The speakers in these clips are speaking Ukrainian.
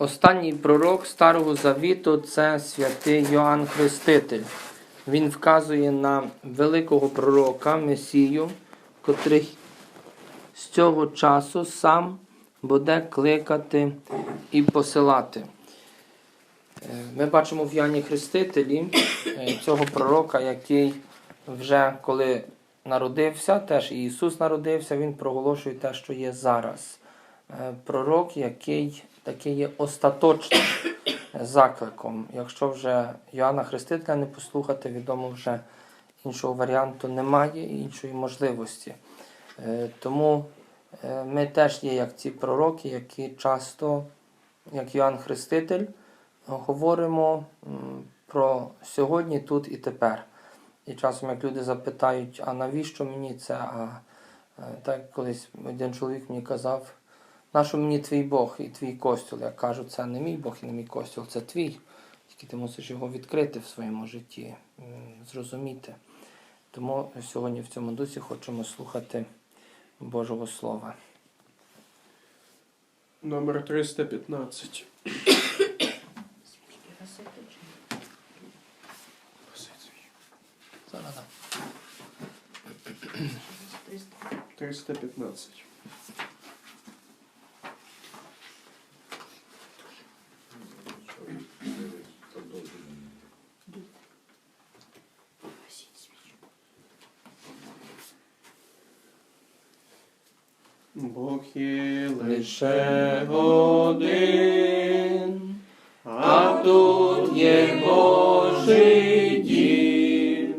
Останній пророк Старого Завіту це святий Йоанн Хреститель. Він вказує на великого пророка Месію, котрий з цього часу сам буде кликати і посилати. Е, Ми бачимо в Яні Хрестителі е, цього пророка, який вже коли народився, теж Ісус народився, Він проголошує те, що є зараз. Е, Пророк, який такий є остаточним закликом. Якщо вже Йоанна Хрестителя не послухати, відомо вже іншого варіанту немає і іншої можливості. Е, Тому е, ми теж є як ці пророки, які часто, як Йоанн Хреститель, говоримо про сьогодні, тут і тепер. І часом, як люди запитають, а навіщо мені це? А е, так колись один чоловік мені казав, нащо мені твій Бог і твій костюл? Я кажу, це не мій Бог і не мій костюл, це твій. Тільки ти мусиш його відкрити в своєму житті, зрозуміти. Тому сьогодні в цьому дусі хочемо слухати Божого Слова. Номер 315. Зараз 315. Бог є лише один, а тут є Божий дім.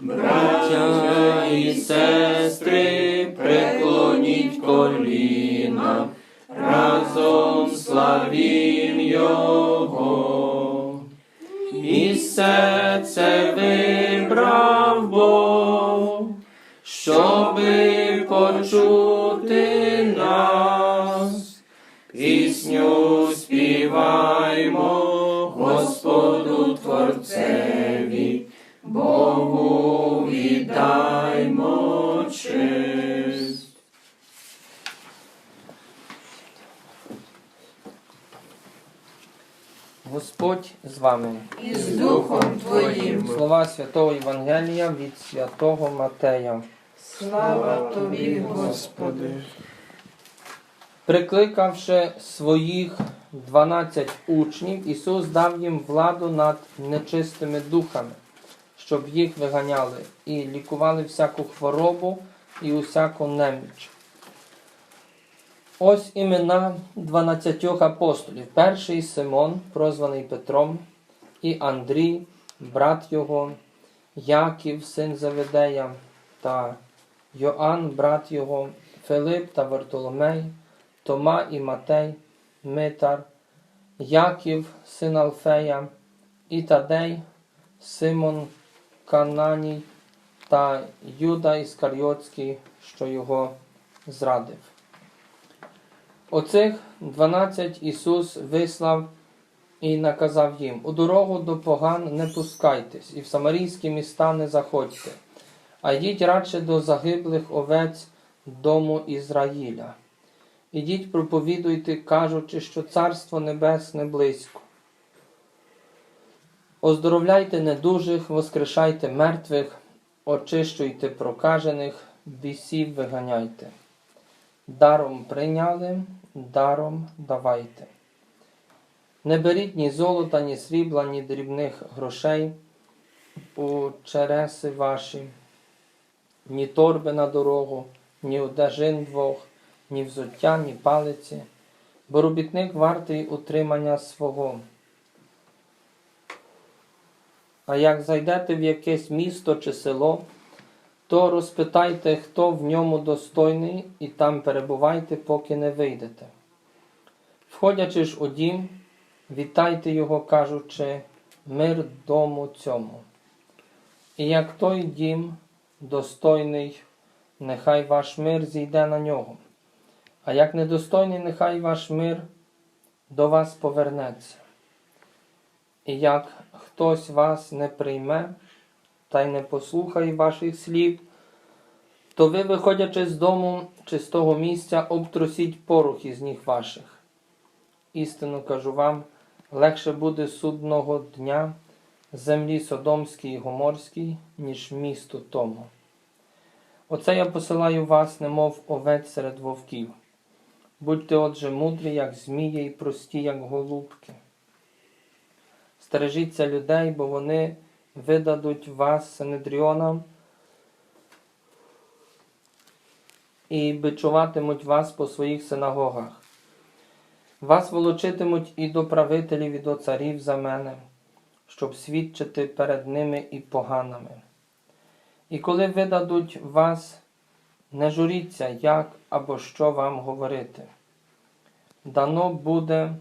Браття і сестри, преклоніть коліна, разом славім Його. Місце це вибрав Бог, щоби почути Пісню співаймо Господу Творцеві, Богу віддаймо честь. Господь з вами. і з Духом Твоїм. Слова Святого Євангелія від Святого Матея. Слава Тобі, Господи. Прикликавши своїх 12 учнів, Ісус дав їм владу над нечистими духами, щоб їх виганяли і лікували всяку хворобу і усяку неміч. Ось імена 12 апостолів. Перший Симон, прозваний Петром, і Андрій, брат його, Яків, син Заведея, та Йоанн, брат його, Филип та Вартоломей, Тома і Матей, Митар, Яків, син Алфея, і Тадей, Симон Кананій та Юда Іскаріотський, що його зрадив. Оцих дванадцять Ісус вислав і наказав їм: у дорогу до поган не пускайтесь, і в самарійські міста не заходьте, а йдіть радше до загиблих овець дому Ізраїля. Ідіть, проповідуйте, кажучи, що Царство Небесне близько. Оздоровляйте недужих, воскрешайте мертвих, очищуйте прокажених, бісів виганяйте. Даром прийняли, даром давайте. Не беріть ні золота, ні срібла, ні дрібних грошей у череси ваші, ні торби на дорогу, ні одежин двох, ні взуття, ні палиці, бо робітник вартий утримання свого. А як зайдете в якесь місто чи село, то розпитайте, хто в ньому достойний, і там перебувайте, поки не вийдете. Входячи ж у дім, вітайте його, кажучи, мир дому цьому. І як той дім достойний, нехай ваш мир зійде на нього, а як недостойний, нехай ваш мир до вас повернеться. І як хтось вас не прийме, та й не послухає ваших слів, то ви, виходячи з дому чи з того місця, обтрусіть порох із ніг ваших. істину кажу вам, легше буде судного дня землі Содомській і Гоморській, ніж місту тому. Оце я посилаю вас, немов овець серед вовків. Будьте отже мудрі, як змії, і прості, як голубки. Стережіться людей, бо вони видадуть вас Синедріонам і бичуватимуть вас по своїх синагогах. Вас волочитимуть і до правителів, і до царів за мене, щоб свідчити перед ними і поганими. І коли видадуть вас, не журіться, як або що вам говорити. Дано буде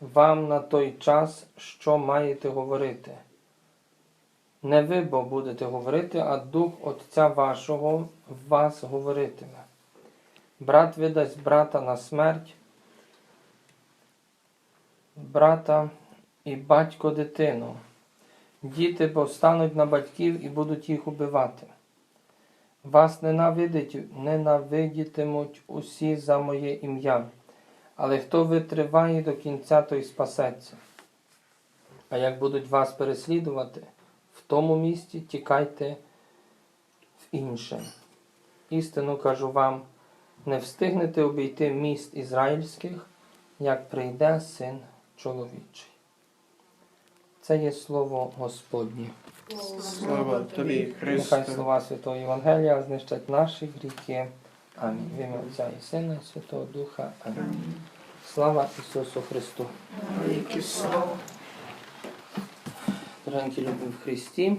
вам на той час, що маєте говорити. Не ви бо будете говорити, а Дух Отця вашого в вас говоритиме. Брат видасть брата на смерть, брата і батько дитину. Діти повстануть на батьків і будуть їх убивати. Вас ненавидітимуть усі за моє ім'я, але хто витриває до кінця, той спасеться. А як будуть вас переслідувати, в тому місті тікайте в інше. Істину кажу вам, не встигнете обійти міст ізраїльських, як прийде син чоловічий. Це є слово Господнє. Слава тобі, Нехай слова Святого Євангелія знищать наші гріхи. Амінь. В ім'я Отця і Сина, і Святого Духа. Амінь. Слава Ісусу Христу. Дорогенькі любі в Христі,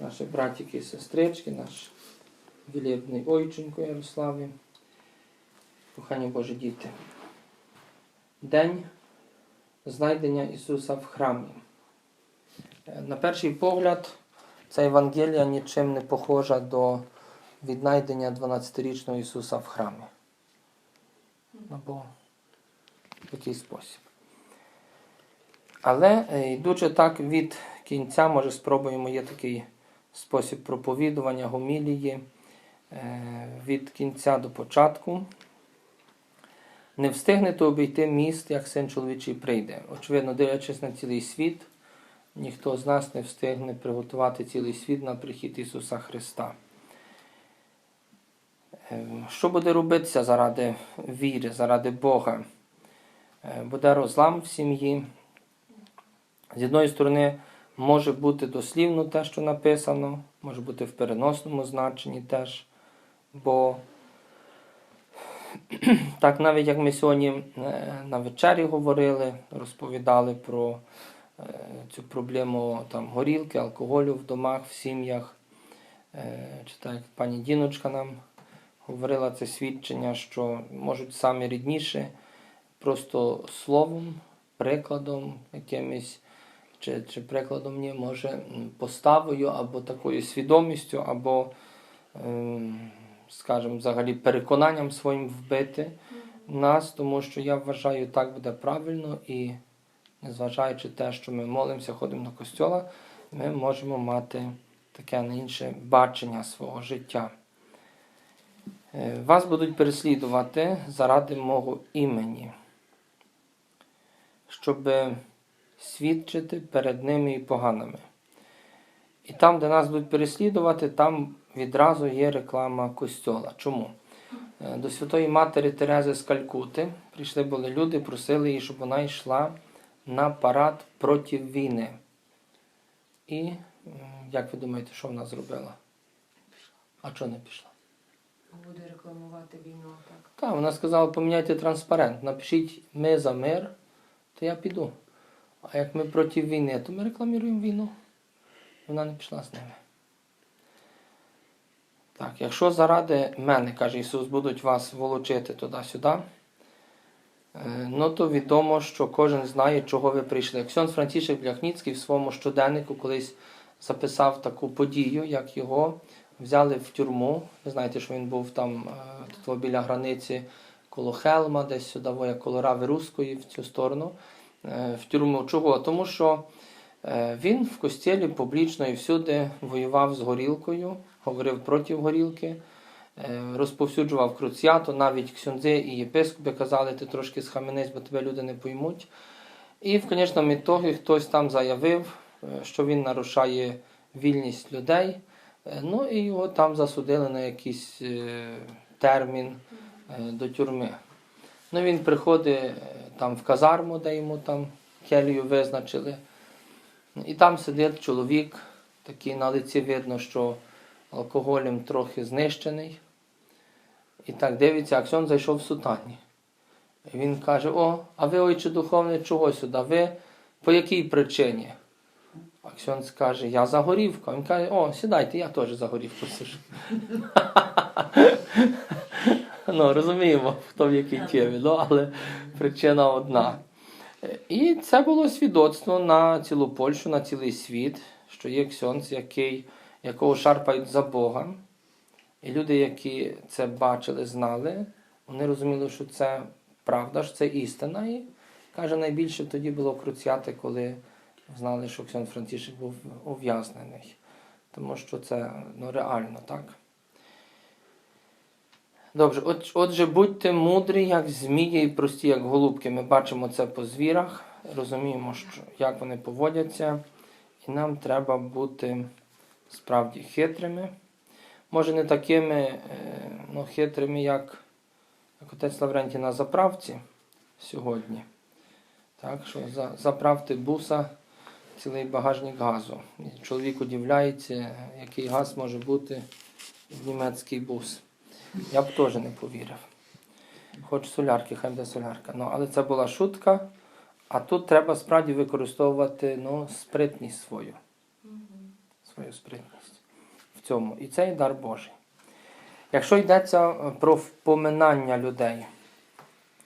наші братики і сестрички, наш вілібний ойченько Ярославі, кохані Божі діти. День знайдення Ісуса в храмі. На перший погляд, ця Євангелія нічим не похожа до віднайдення 12-річного Ісуса в храмі. Або в такий спосіб. Але е, йдучи так від кінця, може спробуємо є такий спосіб проповідування гомілії е, від кінця до початку. Не встигнете обійти міст, як син чоловічий прийде. Очевидно, дивлячись на цілий світ, ніхто з нас не встигне приготувати цілий світ на прихід Ісуса Христа. Е, Що буде робитися заради віри, заради Бога? Е, Буде розлам в сім'ї. З одної сторони, може бути дослівно те, що написано, може бути в переносному значенні теж. Бо так навіть як ми сьогодні е, на вечері говорили, розповідали про цю проблему там, горілки, алкоголю в домах, в сім'ях. Е, Чи так як пані Діночка нам говорила це свідчення, що можуть самі рідніші просто словом, прикладом якимось чи, чи прикладом ні, може поставою або такою свідомістю, або, ем, скажімо, взагалі переконанням своїм вбити нас, тому що я вважаю, так буде правильно і незважаючи те, що ми молимося, ходимо до костьола, ми можемо мати таке не інше бачення свого життя. Е, Вас будуть переслідувати заради мого імені, щоб свідчити перед ними і поганими. І там, де нас будуть переслідувати, там відразу є реклама костьола. Чому? Е, До Святої Матері Терези з Калькути прийшли були люди, просили її, щоб вона йшла на парад проти війни. І як ви думаєте, що вона зробила? А чого не пішла? Буде рекламувати війну, так. Так, вона сказала, поміняйте транспарент, напишіть ми за мир, то я піду. А як ми проти війни, то ми рекламуємо війну. Вона не пішла з ними. Так, якщо заради мене, каже Ісус, будуть вас волочити туди-сюди, ну то відомо, що кожен знає, чого ви прийшли. Ксьон Франтішек Бляхніцький в своєму щоденнику колись записав таку подію, як його взяли в тюрму. Ви знаєте, що він був там е, тут біля границі коло Хелма, десь сюди, як коло Рави Руської, в цю сторону, е, в тюрму. Чого? Тому що е, він в костілі публічно і всюди воював з горілкою, говорив проти горілки. Е, розповсюджував круціату, навіть ксюндзи і єпископи казали, ти трошки схаменись, бо тебе люди не поймуть. І в конечному ітогі хтось там заявив, е, що він нарушає вільність людей. Е, Ну і його там засудили на якийсь термін до тюрми. Ну він приходить там в казарму, де йому там келію визначили. І там сидить чоловік, такий на лиці видно, що алкоголем трохи знищений. І так дивиться, Аксьон зайшов в сутані. І він каже: О, а ви, ойче духовне, чого сюди? Ви по якій причині? Аксьон скаже, я за горівку. А Він каже, о, сідайте, я теж за горівку сижу. ну, розуміємо, хто в якій темі, ну, але причина одна. І це було свідоцтво на цілу Польщу, на цілий світ, що є ксьонц, який, якого шарпають за Бога. І люди, які це бачили, знали, вони розуміли, що це правда, що це істина. І каже, найбільше тоді було круціяти, коли знали, що Ксьон Франтішек був ув'язнений. Тому що це ну, реально, так? Добре, отже, будьте мудрі, як змії, і прості, як голубки. Ми бачимо це по звірах, розуміємо, що, як вони поводяться, і нам треба бути справді хитрими. Може, не такими е, ну, хитрими, як, як отець Лаврентій на заправці сьогодні. Так, що за, заправити буса цілий багажник газу. І чоловік удивляється, який газ може бути в німецький бус. Я б теж не повірив. Хоч солярки, хай буде солярка. Ну, але це була шутка, а тут треба справді використовувати ну, спритність свою. Свою спритність в цьому. І це і дар Божий. Якщо йдеться е, про впоминання людей,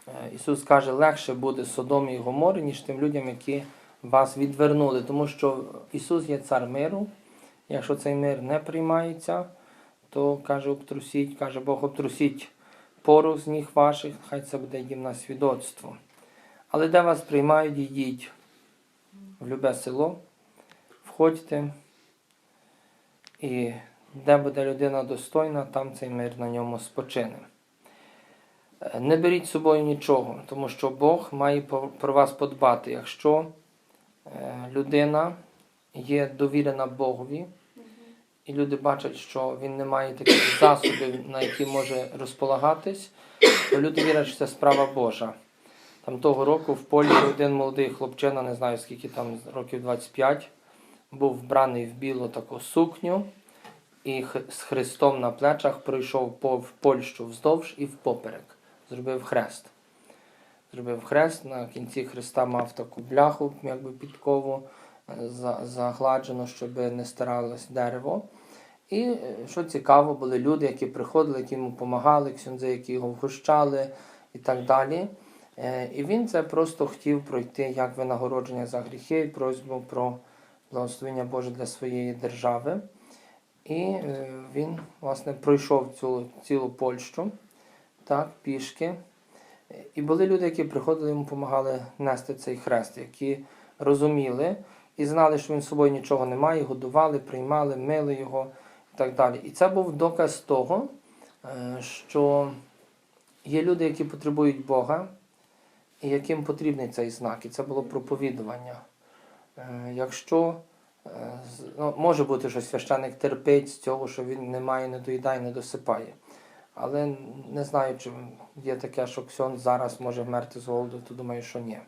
е, Ісус каже, легше буде Содомі і Гоморі, ніж тим людям, які вас відвернули. Тому що Ісус є цар миру. Якщо цей мир не приймається, то каже, обтрусіть, каже Бог, обтрусіть порох з ніг ваших, хай це буде їм на свідоцтво. Але де вас приймають, йдіть в любе село, входьте, і де буде людина достойна, там цей мир на ньому спочине. Е, Не беріть з собою нічого, тому що Бог має про вас подбати. Якщо е, людина є довірена Богові, і люди бачать, що він не має таких засобів, на які може розполагатись, то люди вірять, що це справа Божа. Там того року в Польщі один молодий хлопчина, не знаю скільки там років 25, був вбраний в білу таку сукню і з хрестом на плечах пройшов в Польщу вздовж і впоперек. Зробив хрест. Зробив хрест, на кінці хреста мав таку бляху, якби підкову е, загладжену, щоб не стиралось дерево. І е, що цікаво, були люди, які приходили, які йому допомагали, ксюндзи, які його вгощали і так далі. Е, І він це просто хотів пройти як винагородження за гріхи і просьбу про благословення Боже для своєї держави. І е, він, власне, пройшов цю цілу Польщу так, пішки. І були люди, які приходили йому допомагали нести цей хрест, які розуміли і знали, що він з собою нічого не має, годували, приймали, мили його і так далі. І це був доказ того, е, що є люди, які потребують Бога, і яким потрібний цей знак. І це було проповідування. Е, Якщо е, ну, може бути, що священик терпить з цього, що він не має, не доїдає, не досипає. Але не знаю, чи є таке, що Ксьон зараз може вмерти з голоду, то думаю, що ні.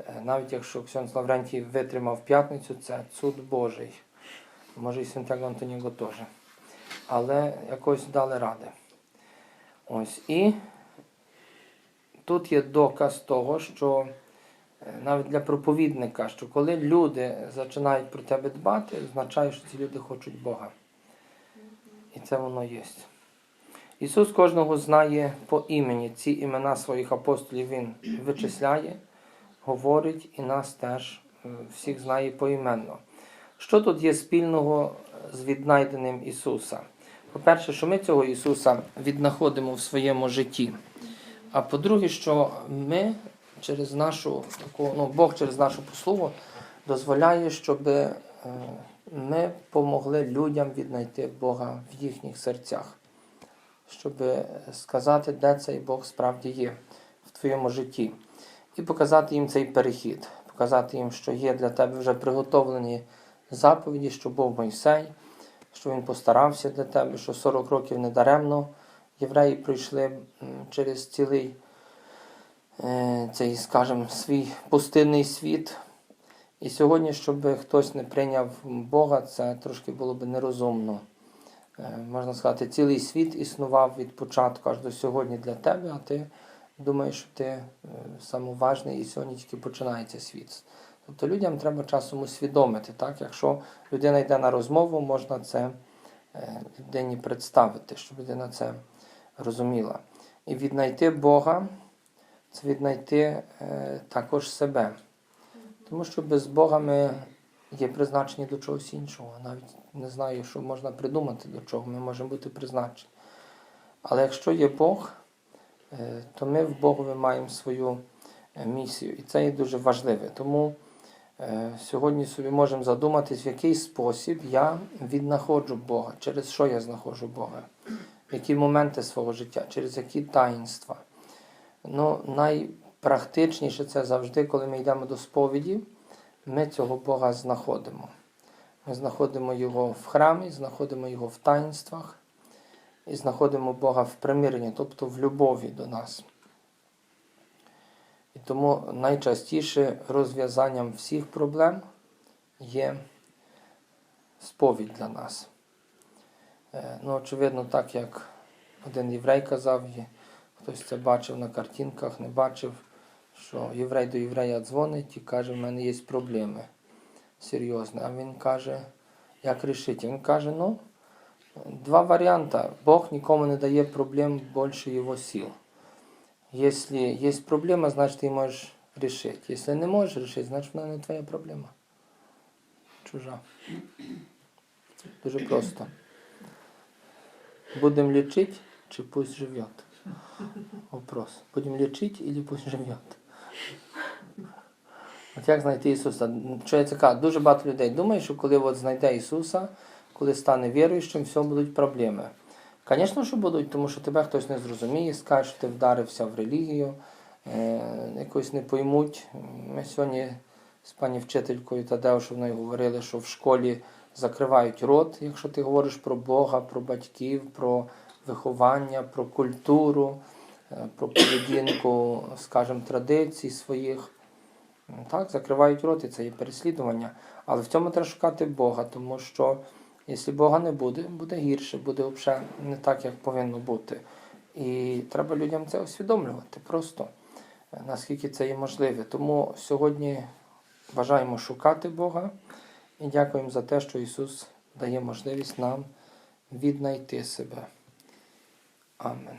Е, Навіть якщо Ксьон Лаврентій витримав п'ятницю, це суд Божий. Може і Святого Антоніго теж. Але якось дали ради. Ось. І тут є доказ того, що навіть для проповідника, що коли люди починають про тебе дбати, означає, що ці люди хочуть Бога. І це воно є. Ісус кожного знає по імені. Ці імена своїх апостолів Він вичисляє, говорить і нас теж е, всіх знає поіменно. Що тут є спільного з віднайденим Ісуса? По-перше, що ми цього Ісуса віднаходимо в своєму житті. А по-друге, що ми через нашу таку, ну, Бог через нашу послугу дозволяє, щоб е, ми помогли людям віднайти Бога в їхніх серцях. щоб сказати, де цей Бог справді є в твоєму житті. І показати їм цей перехід, показати їм, що є для тебе вже приготовлені заповіді, що був Мойсей, що він постарався для тебе, що 40 років недаремно євреї пройшли через цілий цей, скажімо, свій пустинний світ. І сьогодні, щоб хтось не прийняв Бога, це трошки було б нерозумно. Е, Можна сказати, цілий світ існував від початку аж до сьогодні для тебе, а ти думаєш, що ти е, самоважний і сьогодні тільки починається світ. Тобто людям треба часом усвідомити, так? якщо людина йде на розмову, можна це е, людині представити, щоб людина це розуміла. І віднайти Бога це віднайти е, також себе. Тому що без Бога ми є призначені до чогось іншого. Навіть не знаю, що можна придумати, до чого ми можемо бути призначені. Але якщо є Бог, е, то ми в Богові маємо свою е, місію. І це є дуже важливе. Тому сьогодні собі можемо задуматись, в який спосіб я віднаходжу Бога, через що я знаходжу Бога, в які моменти свого життя, через які таїнства. Ну, найпрактичніше це завжди, коли ми йдемо до сповіді, ми цього Бога знаходимо. Ми знаходимо Його в храмі, знаходимо Його в таїнствах і знаходимо Бога в примиренні, тобто в любові до нас. І тому найчастіше розв'язанням всіх проблем є сповідь для нас. Е, Ну, очевидно, так як один єврей казав, і хтось це бачив на картинках, не бачив, що єврей до єврея дзвонить і каже, в мене є проблеми серйозні. А він каже, як рішити? Він каже, ну, два варіанти. Бог нікому не дає проблем більше його сил. Если есть проблема, значит ты можешь решить. Если не можешь решить, значит вона не твоя проблема. Чужа. Дуже просто. Будем лечить, чи пусть живет? Вопрос. Будем лечить или пусть живет? От як знайти Ісуса? Що я? Дуже багато людей думає, що коли от знайде Ісуса, коли стане віруючим, все будуть проблеми. Звісно, що будуть, тому що тебе хтось не зрозуміє, скаже, що ти вдарився в релігію, е, якось не поймуть. Ми сьогодні з пані вчителькою Тадеушевною говорили, що в школі закривають рот, якщо ти говориш про Бога, про батьків, про виховання, про культуру, е, про поведінку, скажімо, традицій своїх. Так, закривають рот, і це є переслідування. Але в цьому треба шукати Бога, тому що якщо Бога не буде, буде гірше, буде взагалі не так, як повинно бути. І треба людям це усвідомлювати просто, е, наскільки це є можливе. Тому сьогодні бажаємо шукати Бога і дякуємо за те, що Ісус дає можливість нам віднайти себе. Amen.